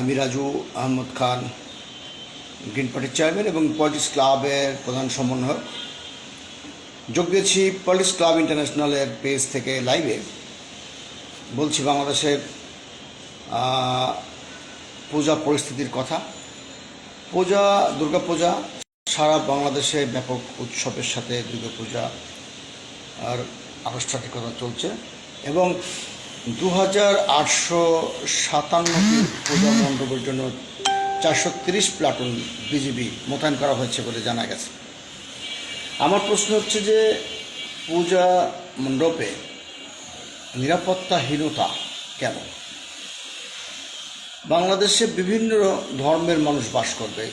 আমি রাজু আহমদ খান, গ্রিন পার্টির চেয়ারম্যান এবং পলিটিক্স ক্লাবের প্রধান সমন্বয়ক। যোগ দিয়েছি পলিটিক্স ক্লাব ইন্টারন্যাশনালের পেজ থেকে লাইভে। বলছি বাংলাদেশের পূজা পরিস্থিতির কথা। পূজা দুর্গাপূজা সারা বাংলাদেশে ব্যাপক উৎসবের সাথে দুর্গাপূজা আর আনুষ্ঠানিকতা চলছে এবং দু হাজার আটশো সাতান্নটি পূজা মণ্ডপের জন্য চারশো তিরিশ প্লাটুন বিজিবি মোতায়েন করা হয়েছে বলে জানা গেছে। আমার প্রশ্ন হচ্ছে যে, পূজা মণ্ডপে নিরাপত্তাহীনতা কেন? বাংলাদেশে বিভিন্ন ধর্মের মানুষ বাস করবে।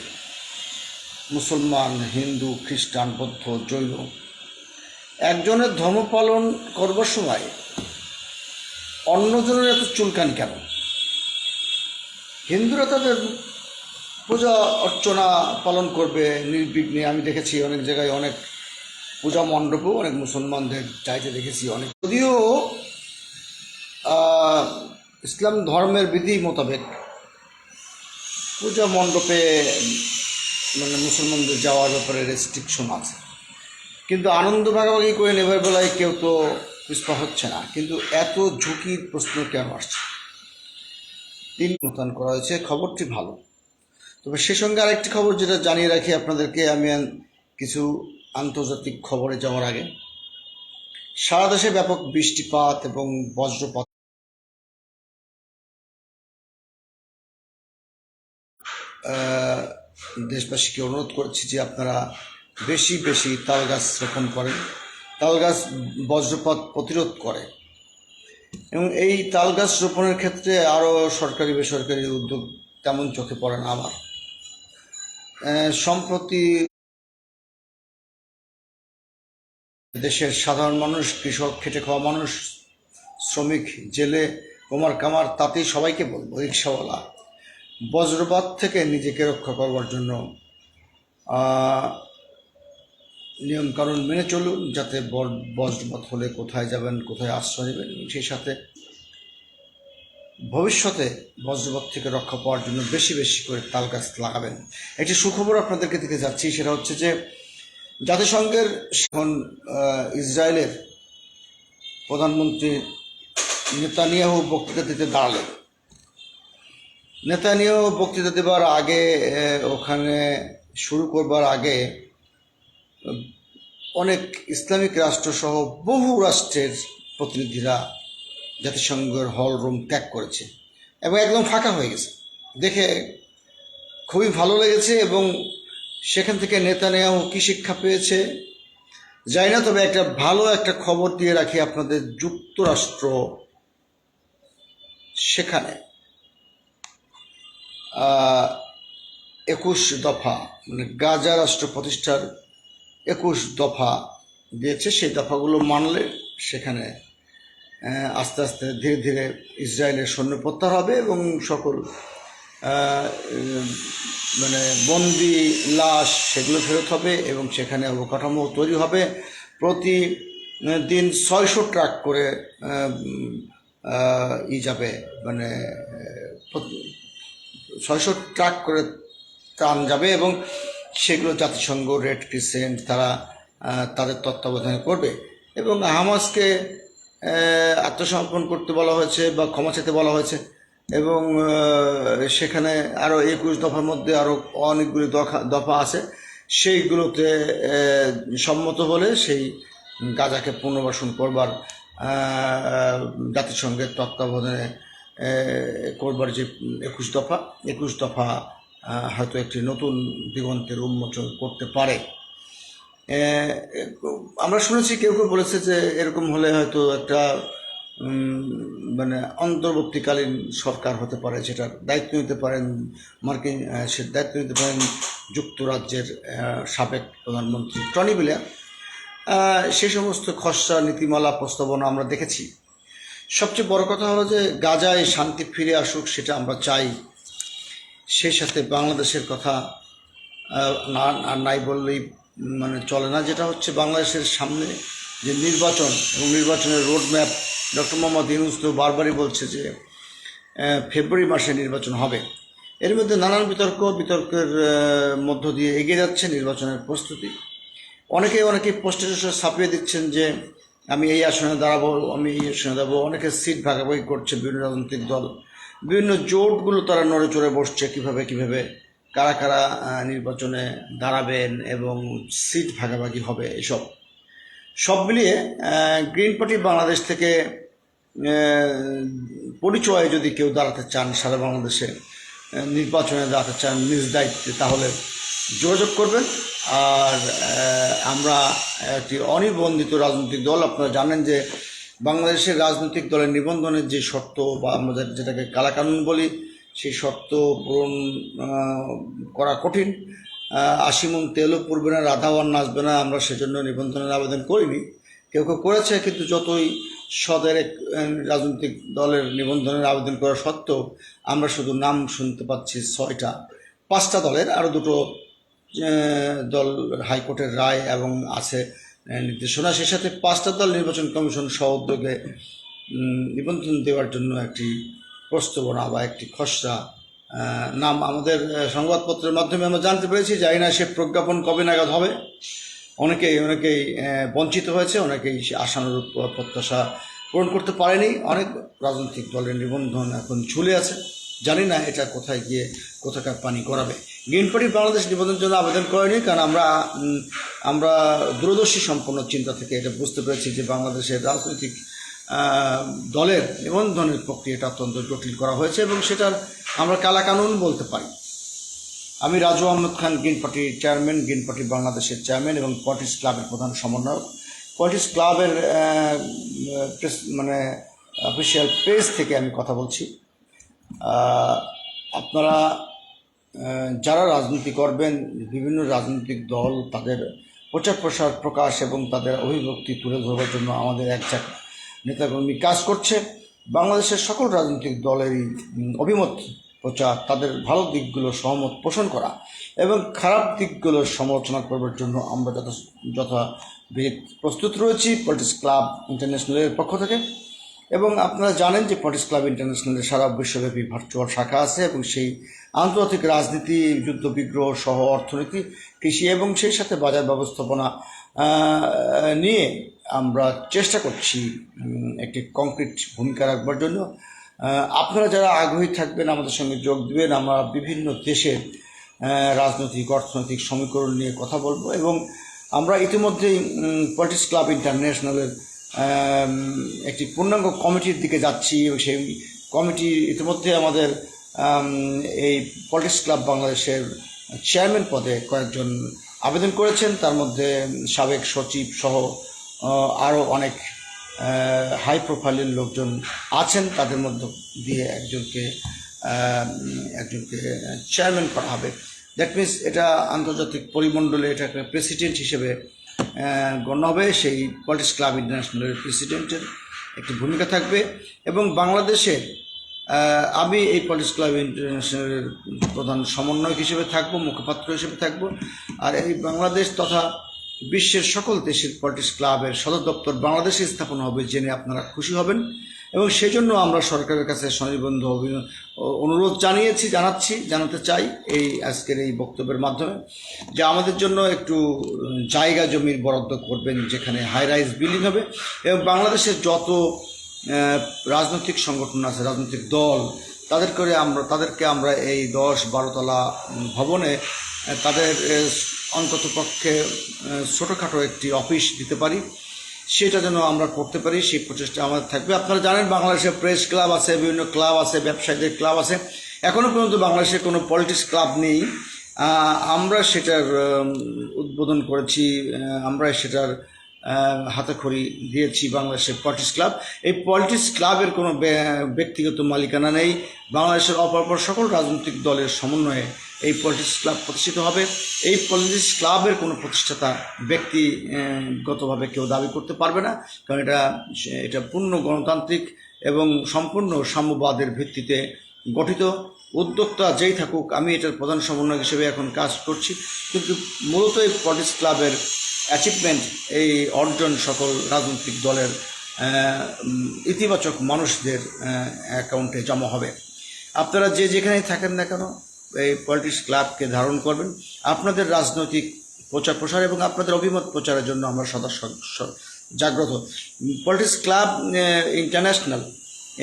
মুসলমান, হিন্দু, খ্রিস্টান, বৌদ্ধ, জৈন। একজনের ধর্ম পালন করবার সময় অন্যজনের এত চুলকানি কেন? হিন্দুরা তাদের পূজা অর্চনা পালন করবে, নির্বিঘ্নে। আমি দেখেছি অনেক জায়গায় অনেক পূজা মণ্ডপেও অনেক মুসলমানদের চাইতে দেখেছি অনেক। যদিও ইসলাম ধর্মের বিধি মোতাবেক পূজা মণ্ডপে মানে মুসলমানদের যাওয়ার ব্যাপারে রেস্ট্রিকশন আছে। কিন্তু আনন্দ ভাগাভাগি করে নেবার বেলায় কেউ তো পিছপা হচ্ছে না। কিন্তু এত ঝুঁকির প্রশ্ন কেন আসছে? তিন মোতায়েন করা হয়েছে, খবরটি ভালো। তবে সে সঙ্গে আরেকটি খবর যেটা জানিয়ে রাখি আপনাদেরকে, আমি কিছু আন্তর্জাতিক খবরে যাওয়ার আগে। সারা দেশে ব্যাপক বৃষ্টিপাত এবং বজ্রপাত। দেশবাসীকে অনুরোধ করছি যে আপনারা বেশি বেশি তাল গাছ রোপণ করেন। তাল গাছ বজ্রপাত প্রতিরোধ করে। এবং এই তাল গাছ রোপণের ক্ষেত্রে আরও সরকারি, বেসরকারি উদ্যোগ তেমন চোখে পড়ে না আমার। সম্প্রতি দেশের সাধারণ মানুষ, কৃষক, খেটে খাওয়া মানুষ, শ্রমিক, জেলে, কুমার কামার তাতেই সবাইকে বলব, রিক্সাওয়ালা, বজ্রপাত থেকে নিজেকে রক্ষা করবার জন্য নিয়মকানুন মেনে চলুন, যাতে বজ্রপাত হলে কোথায় যাবেন, কোথায় আশ্রয় নেবেন সেই সাথে ভবিষ্যতে বজ্রপাত থেকে রক্ষা পাওয়ার জন্য বেশি বেশি করে তাল গাছ লাগাবেন। একটি সুখবর আপনাদেরকে দিতে যাচ্ছি, সেটা হচ্ছে যে জাতিসংঘের এখন ইসরায়েলের প্রধানমন্ত্রী নেতানিয়াহু বক্তৃতা দিতে দাঁড়ালেন। নেতানিয়াহু বক্তৃতা দেবার আগে ওখানে শুরু করবার আগে অনেক ইসলামিক রাষ্ট্রসহ বহু রাষ্ট্রের প্রতিনিধিরা জাতিসংঘের হল রুম ত্যাগ করেছে এবং একদম ফাঁকা হয়ে গেছে। দেখে খুবই ভালো লেগেছে এবং সেখান থেকে নেতা নেতানিয়াহু কী শিক্ষা পেয়েছে যাই না, তবে একটা ভালো একটা খবর দিয়ে রাখি আপনাদের যুক্তরাষ্ট্র সেখানে। একুশ দফা মানে গাজা রাষ্ট্র প্রতিষ্ঠার একুশ দফা দিয়েছে, সেই দফাগুলো মানলে সেখানে আস্তে আস্তে ধীরে ধীরে ইসরায়েলের সৈন্য প্রত্যাহার হবে এবং সকল মানে বন্দি, লাশ সেগুলো ফেরত হবে এবং সেখানে অবকাঠামো তৈরি হবে। প্রতি দিন ছয়শো ট্রাক করে ই যাবে মানে ছয়শো ট্রাক করে ত্রাণ যাবে এবং সেগুলো জাতিসংঘ রেড ক্রিসেন্ট তারা তাদের তত্ত্বাবধানে করবে। এবং হামাসকে আত্মসমর্পণ করতে বলা হয়েছে বা ক্ষমা চেতে বলা হয়েছে। এবং সেখানে আরও একুশ দফার মধ্যে আরও অনেকগুলি দফা দফা আছে। সেইগুলোতে সম্মত হলে সেই গাজাকে পুনর্বাসন করবার জাতিসংঘের তত্ত্বাবধানে করবার যে একুশ দফা একুশ দফা হয়তো একটি নতুন দিগন্তের উন্মোচন করতে পারে। আমরা শুনেছি, কেউ কেউ বলেছে যে এরকম হলে হয়তো একটা মানে অন্তর্বর্তীকালীন সরকার হতে পারে, যেটার দায়িত্ব নিতে পারেন মার্কিন সে দায়িত্ব নিতে পারেন যুক্তরাজ্যের সাবেক প্রধানমন্ত্রী টনি ব্লেয়ার সে সমস্ত খসড়া নীতিমালা প্রস্তাবনা আমরা দেখেছি। সবচেয়ে বড় কথা হলো যে গাজায় শান্তি ফিরে আসুক, সেটা আমরা চাই। সেই সাথে বাংলাদেশের কথা না নাই বললেই মানে চলে না। যেটা হচ্ছে বাংলাদেশের সামনে যে নির্বাচন এবং নির্বাচনের road map doctor Mohammad Yunus তো বারবারই বলছে যে ফেব্রুয়ারি মাসে নির্বাচন হবে। এর মধ্যে নানান বিতর্ক, বিতর্কের মধ্য দিয়ে এগিয়ে যাচ্ছে নির্বাচনের প্রস্তুতি। অনেকে অনেকে পোস্টের ছাপিয়ে দিচ্ছেন যে, আমি এই আসনে দাঁড়াবো, আমি এই আসনে দাঁড়াবো। অনেকে সিট ভাগাভাগি করছে বিভিন্ন রাজনৈতিক দল। বিভিন্ন জোটগুলো তারা নড়ে চড়ে বসছে কীভাবে কীভাবে, কারা কারা নির্বাচনে দাঁড়াবেন এবং সিট ভাগাভাগি হবে এসব। সব মিলিয়ে গ্রিন পার্টি বাংলাদেশ থেকে পরিচয়ে যদি কেউ দাঁড়াতে চান সারা বাংলাদেশে নির্বাচনে দাঁড়াতে চান নিজ দায়িত্বে, তাহলে যোগাযোগ করবেন। আর আমরা একটি অনিবন্ধিত রাজনৈতিক দল, আপনারা জানেন যে বাংলাদেশের রাজনৈতিক দলের নিবন্ধনের যে শর্ত বা আমাদের যেটাকে কালাকানুন বলি সেই শর্ত পূরণ করা কঠিন। আহ, আশি মন তেলও পড়বে না রাধাওয়ান নাচবে না আমরা সেজন্য নিবন্ধনের আবেদন করিনি। কেউ কেউ করেছে কিন্তু যতই সদের এক রাজনৈতিক দলের নিবন্ধনের আবেদন করা সত্ত্বেও আমরা শুধু নাম শুনতে পাচ্ছি ছয়টা। পাঁচটা দলের আরও দুটো দল হাইকোর্টের রায় এবং আছে নির্দেশনা সেই সাথে পাঁচটা দল নির্বাচন কমিশন সহ উদ্যোগে নিবন্ধন দেওয়ার জন্য একটি প্রস্তাবনা বা একটি খসড়া নাম আমাদের সংবাদপত্রের মাধ্যমে আমরা জানতে পেরেছি জানি না সে প্রজ্ঞাপন কবে নাগাদ হবে অনেকেই অনেকেই বঞ্চিত হয়েছে অনেকেই সে আশানুরূপ প্রত্যাশা পূরণ করতে পারেনি অনেক রাজনৈতিক দলের নিবন্ধন এখন ঝুলে আছে জানি না এটা কোথায় গিয়ে কোথাকার পানি করাবে গ্রিন পার্টি বাংলাদেশ নিবন্ধনের জন্য আবেদন করেনি, কারণ আমরা আমরা দূরদর্শী সম্পন্ন চিন্তা থেকে এটা বুঝতে পেরেছি যে বাংলাদেশের রাজনৈতিক দলের নিবন্ধনের প্রক্রিয়াটা অত্যন্ত জটিল করা হয়েছে এবং সেটার আমরা কালাকানুন বলতে পারি। আমি রাজু আহমদ খান গ্রিন পার্টির চেয়ারম্যান গ্রিন পার্টি বাংলাদেশের চেয়ারম্যান এবং পলিটিক্স ক্লাবের প্রধান সমন্বয়ক। পলিটিক্স ক্লাবের প্রেস- মানে অফিসিয়াল পেজ থেকে আমি কথা বলছি। আপনারা যারা রাজনীতি করবেন, বিভিন্ন রাজনৈতিক দল তাদের প্রচার প্রসার প্রকাশ এবং তাদের অভিব্যক্তি তুলে ধরবার জন্য আমাদের এক চাক নেতাকর্মী কাজ করছে। বাংলাদেশের সকল রাজনৈতিক দলেরই অভিমত প্রচার, তাদের ভালো দিকগুলো সহমত পোষণ করা এবং খারাপ দিকগুলোর সমালোচনা করবার জন্য আমরা যথা যথাবিধ প্রস্তুত রয়েছি পলিটিক্স ক্লাব ইন্টারন্যাশনালের পক্ষ থেকে। এবং আপনারা জানেন যে পলিটিক্স ক্লাব ইন্টারন্যাশনালের সারা বিশ্বব্যাপী ভার্চুয়াল শাখা আছে এবং সেই আন্তর্জাতিক রাজনীতি যুদ্ধ বিগ্রহ সহ অর্থনীতি কৃষি এবং সেই সাথে বাজার ব্যবস্থাপনা নিয়ে আমরা চেষ্টা করছি একটি কংক্রিট ভূমিকা রাখবার জন্য। আপনারা যারা আগ্রহী থাকবেন আমাদের সঙ্গে যোগ দিবেন। আমরা বিভিন্ন দেশের রাজনৈতিক অর্থনৈতিক সমীকরণ নিয়ে কথা বলব এবং আমরা ইতিমধ্যেই পলিটিক্স ক্লাব ইন্টারন্যাশনালের একটি পূর্ণাঙ্গ কমিটির দিকে যাচ্ছি এবং সেই কমিটি ইতিমধ্যে আমাদের আম, এই পলিটিক্স ক্লাব বাংলাদেশের চেয়ারম্যান পদে কয়েকজন আবেদন করেছেন। তার মধ্যে সাবেক সচিব সহ আরও অনেক হাই প্রোফাইলের লোকজন আছেন। তাদের মধ্য দিয়ে একজনকে একজনকে চেয়ারম্যান করা হবে। দ্যাট মিনস এটা আন্তর্জাতিক পরিমণ্ডলে এটাকে প্রেসিডেন্ট হিসেবে গণ্য হবে। সেই পলিটিক্স ক্লাব ইন্টারন্যাশনালের প্রেসিডেন্টের একটি ভূমিকা থাকবে। এবং বাংলাদেশের আমি এই পলিটিক্স ক্লাব ইন্টারন্যাশনালের প্রধান সমন্বয়ক হিসেবে থাকব, মুখপাত্র হিসেবে থাকব। আর এই বাংলাদেশ তথা বিশ্বের সকল দেশের পলিটিক্স ক্লাবের সদর দপ্তর বাংলাদেশে স্থাপন হবে জেনে আপনারা খুশি হবেন। এবং সেই জন্য আমরা সরকারের কাছে স্বনির্বন্ধ অনুরোধ জানিয়েছি, জানাচ্ছি, জানাতে চাই এই আজকের এই বক্তব্যের মাধ্যমে। যে আমাদের জন্য একটু জায়গা জমির বরাদ্দ করবেন, যেখানে হাই রাইজ বিল্ডিং হবে। এবং বাংলাদেশের যত রাজনৈতিক সংগঠন আছে, রাজনৈতিক দল। তাদের করে আমরা তাদেরকে আমরা এই দশ বারোতলা ভবনে তাদের অন্তত পক্ষে ছোটোখাটো একটি অফিস দিতে পারি। সেটা যেন আমরা করতে পারি, সেই প্রচেষ্টা আমাদের থাকবে। আপনারা জানেন, বাংলাদেশে প্রেস ক্লাব আছে, বিভিন্ন ক্লাব আছে, ব্যবসায়ীদের ক্লাব আছে। এখনও পর্যন্ত বাংলাদেশে কোনো পলিটিক্স ক্লাব নেই। আমরা সেটার উদ্বোধন করেছি। আমরা সেটার হাতেখড়ি দিয়েছি বাংলাদেশের পলিটিক্স ক্লাব। এই পলিটিক্স ক্লাবের কোনো ব্যক্তিগত মালিকানা নেই। বাংলাদেশের অপরপর সকল রাজনৈতিক দলের সমন্বয়ে এই পলিটিক্স ক্লাব প্রতিষ্ঠিত হবে। এই পলিটিক্স ক্লাবের কোনো প্রতিষ্ঠাতা ব্যক্তিগতভাবে কেউ দাবি করতে পারবে না। কারণ এটা এটা পূর্ণ গণতান্ত্রিক এবং সম্পূর্ণ সাম্যবাদের ভিত্তিতে গঠিত। উদ্যোক্তা যেই থাকুক, আমি এটার প্রধান সমন্বয় হিসেবে এখন কাজ করছি। কিন্তু মূলত এই পলিটিক্স ক্লাবের অ্যাচিভমেন্ট এই অর্জন সকল রাজনৈতিক দলের ইতিবাচক মানুষদের অ্যাকাউন্টে জমা হবে। আপনারা যে যেখানেই থাকেন না কেন, এই পলিটিক্স ক্লাবকে ধারণ করবেন। আপনাদের রাজনৈতিক প্রচার প্রসার এবং আপনাদের অভিমত প্রচারের জন্য আমরা সদা জাগ্রত। পলিটিক্স ক্লাব ইন্টারন্যাশনাল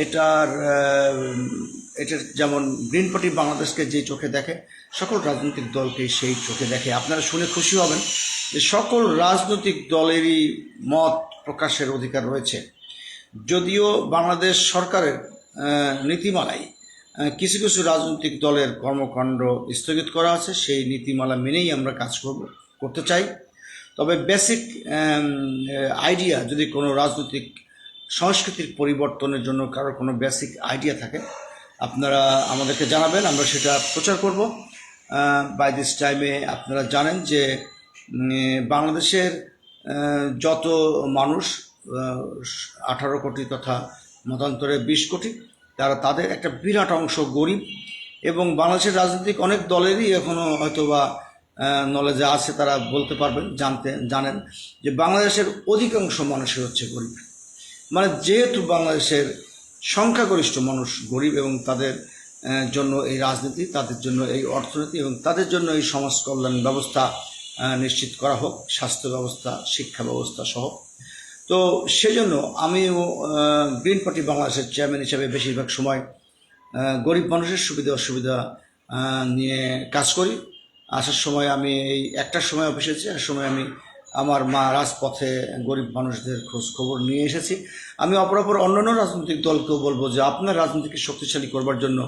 এটার এটার যেমন গ্রিন পার্টি বাংলাদেশকে যে চোখে দেখে, সকল রাজনৈতিক দলকে সেই চোখে দেখে। আপনারা শুনে খুশি হবেন। যে সকল রাজনৈতিক দলেরই মত প্রকাশের অধিকার রয়েছে। যদিও বাংলাদেশ সরকারের নীতিমালায় কিছু কিছু রাজনৈতিক দলের কর্মকাণ্ড স্থগিত করা আছে, সেই নীতিমালা মেনেই আমরা কাজ করব, করতে চাই। তবে বেসিক আইডিয়া যদি কোনো রাজনৈতিক সংস্কৃতির পরিবর্তনের জন্য কারোর কোনো বেসিক আইডিয়া থাকে, আপনারা আমাদেরকে জানাবেন, আমরা সেটা প্রচার করব। বাই দিস টাইমে আপনারা জানেন যে বাংলাদেশের যত মানুষ আঠারো কোটি তথা মতান্তরে বিশ কোটি, তারা তাদের একটা বিরাট অংশ গরিব এবং বাংলাদেশের রাজনৈতিক অনেক দলেরই এখনও হয়তো বা নলেজে আছে, তারা বলতে পারবেন, জানতে, জানেন যে বাংলাদেশের অধিকাংশ মানুষই হচ্ছে গরিব। মানে যেহেতু বাংলাদেশের সংখ্যাগরিষ্ঠ মানুষ গরিব এবং তাদের জন্য এই রাজনীতি, তাদের জন্য এই অর্থনীতি এবং তাদের জন্য এই সমাজ কল্যাণ ব্যবস্থা নিশ্চিত করা হোক, স্বাস্থ্য ব্যবস্থা, শিক্ষা ব্যবস্থা সহ। তো সেজন্য আমিও গ্রিন পার্টি বাংলাদেশের চেয়ারম্যান হিসাবে বেশিরভাগ সময় গরিব মানুষের সুবিধা, অসুবিধা নিয়ে কাজ করি। আসার সময় আমি এই একটার সময় অফিসে এসেছি এক সময় আমি আমার মা রাজপথে গরিব মানুষদের খোঁজ খবর নিয়ে এসেছি। আমি অপরাপর অন্যান্য রাজনৈতিক দলকেও বলব যে আপনার রাজনীতিকে শক্তিশালী করবার জন্য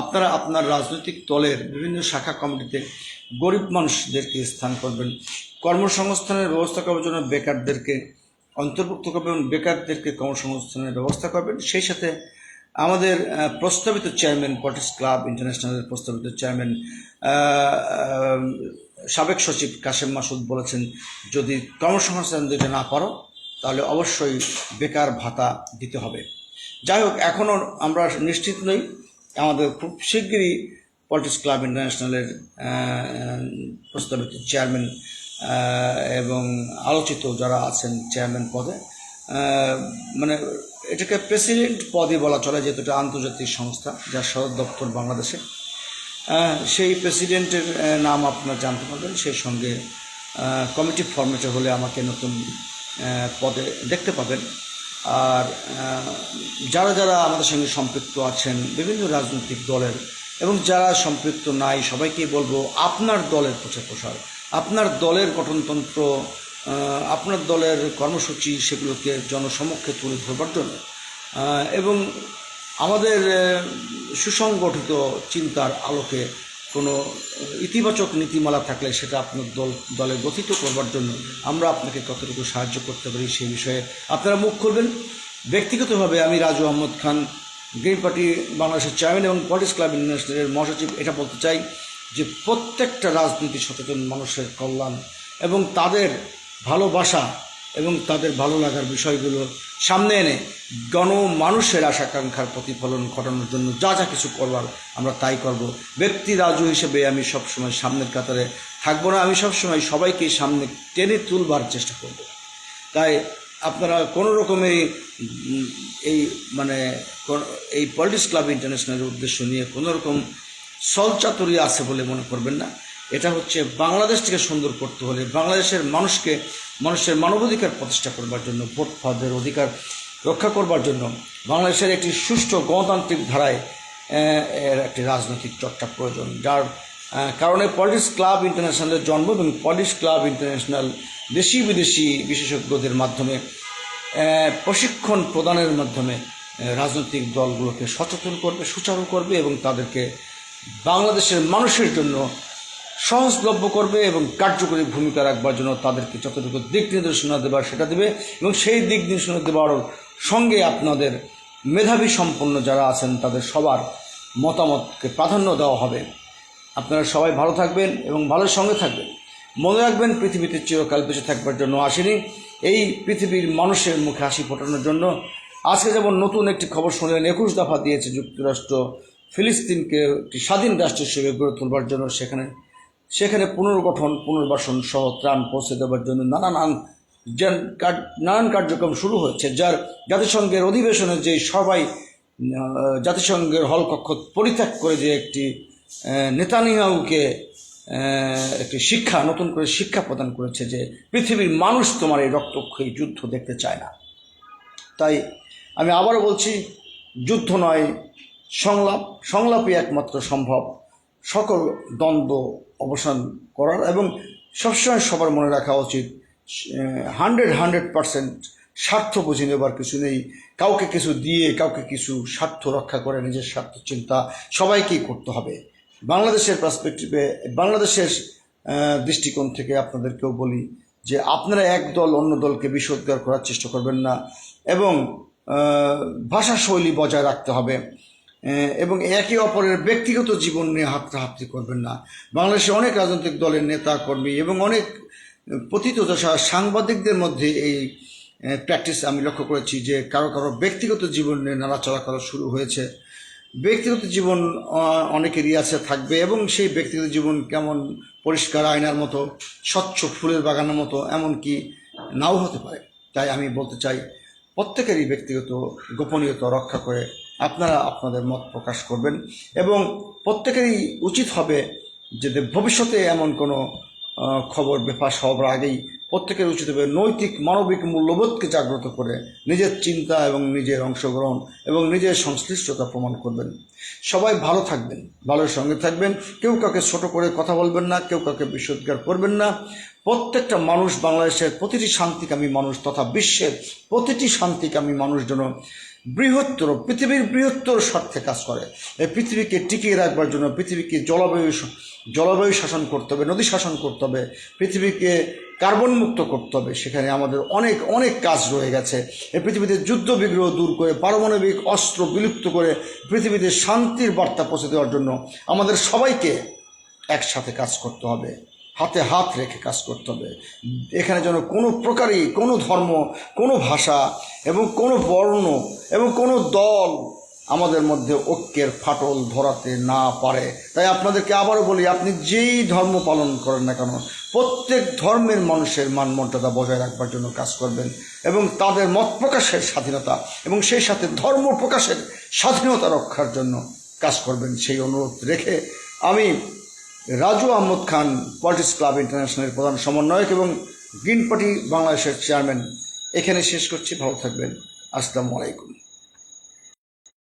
আপনারা আপনার রাজনৈতিক দলের বিভিন্ন শাখা কমিটিতে গরিব মানুষদেরকে স্থান করবেন। কর্মসংস্থানের ব্যবস্থা করার জন্য বেকারদেরকে অন্তর্ভুক্ত করবেন বেকারদেরকে কর্মসংস্থানের ব্যবস্থা করবেন। সেই সাথে আমাদের প্রস্তাবিত চেয়ারম্যান পলিটিক্স ক্লাব ইন্টারন্যাশনালের প্রস্তাবিত চেয়ারম্যান সাবেক সচিব কাশেম মাসুদ বলেছেন, যদি কর্মসংস্থান দিতে না পারো তাহলে অবশ্যই বেকার ভাতা দিতে হবে। যাই হোক এখনও আমরা নিশ্চিত নই। আমাদের খুব শিগগিরই পলিটিক্স ক্লাব ইন্টারন্যাশনালের প্রস্তাবিত চেয়ারম্যান এবং আলোচিত যারা আছেন চেয়ারম্যান পদে মানে এটাকে প্রেসিডেন্ট পদই বলা চলে, যেহেতু এটা আন্তর্জাতিক সংস্থা যার সদর দপ্তর বাংলাদেশে। সেই প্রেসিডেন্টের নাম আপনারা জানতে পারবেন। সেই সঙ্গে কমিটি ফর্মেটে হলে আমাকে নতুন পদে দেখতে পাবেন। আর যারা যারা আমাদের সঙ্গে সম্পৃক্ত আছেন, বিভিন্ন রাজনৈতিক দলের এবং যারা সম্পৃক্ত নাই সবাইকেই বলব আপনার দলের প্রচার প্রসার, আপনার দলের গঠনতন্ত্র আপনার দলের কর্মসূচি সেগুলোকে জনসমক্ষে তুলে ধরবার জন্য এবং আমাদের সুসংগঠিত চিন্তার আলোকে কোনো ইতিবাচক নীতিমালা থাকলে সেটা আপনার দল, দলে গঠিত করবার জন্য আমরা আপনাকে কতটুকু সাহায্য করতে পারি সেই বিষয়ে আপনারা মুখ করবেন ব্যক্তিগতভাবে আমি রাজু আহমদ খান গ্রিন পার্টি বাংলাদেশের চেয়ারম্যান এবং পলিটিক্স ক্লাব ইন্টারন্যাশনালের মহাসচিব এটা বলতে চাই যে প্রত্যেকটা রাজনীতি সচেতন মানুষের কল্যাণ এবং তাদের ভালোবাসা এবং তাদের ভালো লাগার বিষয়গুলো সামনে এনে গণ মানুষের আশাকাঙ্ক্ষার প্রতিফলন ঘটানোর জন্য যা যা কিছু করবার আমরা তাই করব। ব্যক্তি রাজু হিসেবে আমি সবসময় সামনের কাতারে থাকব না, আমি সবসময় সবাইকে সামনে টেনে তুলবার চেষ্টা করব। তাই আপনারা কোনো রকমের উম, এই মানে এই পলিটিক্স ক্লাব ইন্টারন্যাশনালের উদ্দেশ্য নিয়ে কোনো রকম সলচাতুরি আছে বলে মনে করবেন না। এটা হচ্ছে বাংলাদেশকে সুন্দর করতে হলে বাংলাদেশের মানুষকে মানুষের মানবাধিকার প্রতিষ্ঠা করবার জন্য ভোট পদের অধিকার রক্ষা করবার জন্য বাংলাদেশের একটি সুষ্ঠু গণতান্ত্রিক ধারায় এর একটি রাজনৈতিক চর্চা প্রয়োজন যার কারণে পলিটিক্স ক্লাব ইন্টারন্যাশনালের জন্ম এবং পলিটিক্স ক্লাব ইন্টারন্যাশনাল দেশি বিদেশি বিশেষজ্ঞদের মাধ্যমে প্রশিক্ষণ প্রদানের মাধ্যমে রাজনৈতিক দলগুলোকে সচেতন করবে, সুচারু করবে এবং তাদেরকে বাংলাদেশের মানুষের জন্য সহজলভ্য করবে এবং কার্যকরী ভূমিকা রাখবার জন্য তাদেরকে যতটুকু দিক নির্দেশনা দেবার সেটা দেবে এবং সেই দিক নির্দেশনা দেওয়ার সঙ্গে আপনাদের মেধাবী সম্পন্ন যারা আছেন, তাদের সবার মতামতকে প্রাধান্য দেওয়া হবে। আপনারা সবাই ভালো থাকবেন এবং ভালোর সঙ্গে থাকবেন। মনে রাখবেন, পৃথিবীতে চিরকাল বেঁচে থাকবার জন্য আসেনি। এই পৃথিবীর মানুষের মুখে হাসি ফোটানোর জন্য আজকে যেমন নতুন একটি খবর শুনলেন, একুশ দফা দিয়েছে যুক্তরাষ্ট্র। ফিলিস্তিনকে একটি স্বাধীন রাষ্ট্র হিসেবে গড়ে তোলবার জন্য সেখানে সেখানে পুনর্গঠন, পুনর্বাসন সহ ত্রাণ পৌঁছে দেওয়ার জন্য নানান নানান কার্যক্রম শুরু হচ্ছে যার জাতিসংঘের অধিবেশনে যে সবাই জাতিসংঘের হলকক্ষ পরিত্যাগ করে যে একটি আহ, নেতানিয়াহুকে একটি শিক্ষা নতুন করে শিক্ষা প্রদান করেছে যে পৃথিবীর মানুষ তোমার এই রক্তক্ষয়ী যুদ্ধ দেখতে চায় না। তাই আমি আবারও বলছি যুদ্ধ নয় সংলাপ সংলাপই একমাত্র সম্ভব। সকল দ্বন্দ্ব অবসান করার এবং সবসময় সবার মনে রাখা উচিত হান্ড্রেড হান্ড্রেড পারসেন্ট স্বার্থ বুঝে নেবার কিছু নেই। কাউকে কিছু দিয়ে কাউকে কিছু স্বার্থ রক্ষা করে নিজের স্বার্থ চিন্তা সবাইকেই করতে হবে। বাংলাদেশের পার্সপেক্টিভে বাংলাদেশের দৃষ্টিকোণ থেকে আপনাদেরকেও বলি যে আপনারা এক দল অন্য দলকে বিষোদ্গার করার চেষ্টা করবেন না এবং ভাষা শৈলী বজায় রাখতে হবে এবং একে অপরের ব্যক্তিগত জীবন নিয়ে হাতটাহাতি করবেন না। বাংলাদেশে অনেক রাজনৈতিক দলের নেতা, কর্মী এবং অনেক পতিতদশা সাংবাদিকদের মধ্যে এই প্র্যাকটিস আমি লক্ষ্য করেছি যে কারও কারও ব্যক্তিগত জীবন নিয়ে নাড়াচড়া করা শুরু হয়েছে। ব্যক্তিগত জীবন অনেকেরই আছে, থাকবে, এবং সেই ব্যক্তিগত জীবন কেমন পরিষ্কার আয়নার মতো, স্বচ্ছ ফুলের বাগানের মতো, এমনকি নাও হতে পারে। তাই আমি বলতে চাই, প্রত্যেকেরই ব্যক্তিগত গোপনীয়তা রক্ষা করে আপনারা আপনাদের মত প্রকাশ করবেন, এবং প্রত্যেকেরই উচিত হবে যে ভবিষ্যতে এমন কোনো খবর বেফাস হওয়ার আগেই প্রত্যেকের উচিত হবে নৈতিক, মানবিক মূল্যবোধকে জাগ্রত করে নিজের চিন্তা এবং নিজের অংশগ্রহণ এবং নিজের সংশ্লিষ্টতা প্রমাণ করবেন। সবাই ভালো থাকবেন, ভালোর সঙ্গে থাকবেন, কেউ কাউকে ছোট করে কথা বলবেন না, কেউ কাউকে বিশুদ্ধার করবেন না। প্রত্যেকটা মানুষ বাংলাদেশের প্রতিটি শান্তিকামী মানুষ তথা বিশ্বের প্রতিটি শান্তিকামী মানুষ যেন বৃহত্তর, পৃথিবীর বৃহত্তর স্বার্থে কাজ করে। এই পৃথিবীকে টিকিয়ে রাখবার জন্য পৃথিবীকে জলবায়ু জলবায়ু শাসন করতে হবে, নদী শাসন করতে হবে। পৃথিবীকে কার্বন মুক্ত করতে হবে। সেখানে আমাদের অনেক অনেক কাজ রয়ে গেছে। এই পৃথিবীতে যুদ্ধ বিগ্রহ দূর করে পারমাণবিক অস্ত্র বিলুপ্ত করে পৃথিবীতে শান্তির বার্তা পৌঁছে দেওয়ার জন্য আমাদের সবাইকে একসাথে কাজ করতে হবে। হাতে হাত রেখে কাজ করতে হবে। এখানে যেন কোনো প্রকারই কোনো ধর্ম, কোনো ভাষা এবং কোনো বর্ণ এবং কোনো দল আমাদের মধ্যে ঐক্যের ফাটল ধরাতে না পারে। তাই আপনাদেরকে আবারও বলি, আপনি যেই ধর্ম পালন করেন না কেন, প্রত্যেক ধর্মের মানুষের মান মর্যাদা বজায় রাখবার জন্য কাজ করবেন এবং তাদের মত প্রকাশের স্বাধীনতা এবং সেই সাথে ধর্ম প্রকাশের স্বাধীনতা রক্ষার জন্য কাজ করবেন সেই অনুরোধ রেখে আমি রাজু আহমদ খান, পলিটিক্স ক্লাব ইন্টারন্যাশনালের প্রধান সমন্বয়ক এবং গ্রিন পার্টি বাংলাদেশের চেয়ারম্যান। এখানে শেষ করছি, ভালো থাকবেন। আসসালামু আলাইকুম।